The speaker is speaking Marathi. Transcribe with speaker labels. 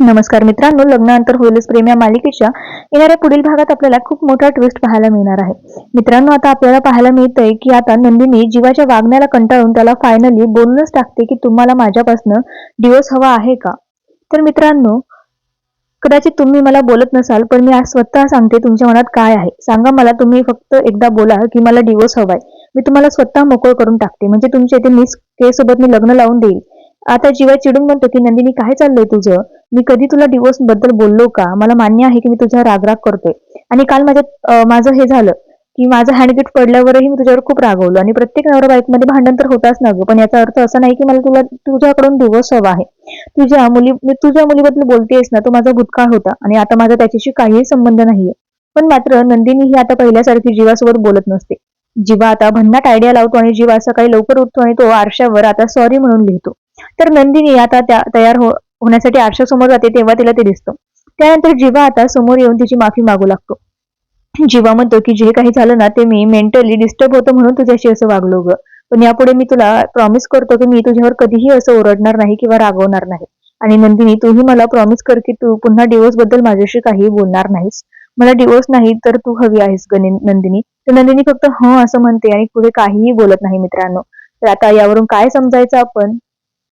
Speaker 1: नमस्कार मित्रांनो लग्नानंतर होईलच प्रेम या मालिकेच्या. येणाऱ्या पुढील भागात आपल्याला खूप मोठा ट्विस्ट पाहायला मिळणार आहे. मित्रांनो आता आपल्याला पाहायला मिळतंय की आता नंदिनी जीवाच्या वागण्याला कंटाळून त्याला फायनली बोलूनच टाकते की तुम्हाला माझ्यापासून डिवोर्स हवा आहे का? तर मित्रांनो कदाचित तुम्ही मला बोलत नसाल पण मी आज स्वतः सांगते तुमच्या मनात काय आहे. सांगा मला तुम्ही फक्त एकदा बोला की मला डिवोर्स हवाय. मी तुम्हाला स्वतः मोकळ करून टाकते. म्हणजे तुमच्या इथे मिस के सोबत मी लग्न लावून देईल. आता जीवा चिडून म्हणतो की नंदिनी काय चाललंय तुझं? मी कधी तुला डिवोर्सबद्दल बोललो का? मला मान्य आहे की मी तुझा रागराग करतोय. आणि काल माझ्या माझं हे झालं की माझं हँडगिट पडल्यावरही मी तुझ्यावर खूप रागवलो. आणि प्रत्येक नवरा बाईकमध्ये भांडण तर होताच ना गं पण याचा अर्थ असा नाही की मला तुला तुझ्याकडून डिवोर्स हवा आहे. तुझ्या मुली मी तुझ्या मुलीबद्दल बोलतेस ना तो माझा भूतकाळ होता आणि आता माझा त्याच्याशी काहीही संबंध नाहीये. पण मात्र नंदिनी ही आता पहिल्यासारखी जीवासोबत बोलत नसते. जीवा आता भन्नाट आयडिया लावतो आणि जीवा सकाळी लवकर उठतो आणि तो आरशावर आता सॉरी म्हणून लिहितो. तर नंदिनी आता त्या तयार हो होण्यासाठी आरशासमोर जाते तेव्हा तिला ते दिसतं. त्यानंतर जीवा आता समोर येऊन तिची माफी मागू लागतो. जीवा म्हणतो की जे काही झालं ना ते मी मेंटली डिस्टर्ब होतो म्हणून तुझ्याशी असं वागलो ग. पण यापुढे मी तुला प्रॉमिस करतो की मी तुझ्यावर कधीही असं ओरडणार नाही किंवा रागवणार नाही. आणि नंदिनी तूही मला प्रॉमिस कर की तू पुन्हा डिवोर्सबद्दल माझ्याशी काही बोलणार नाहीस. मला डिवोर्स नाही तर तू हवी आहेस ग नंदिनी. तर नंदिनी फक्त ह असं म्हणते आणि पुढे काहीही बोलत नाही मित्रांनो. तर आता यावरून काय समजायचं आपण?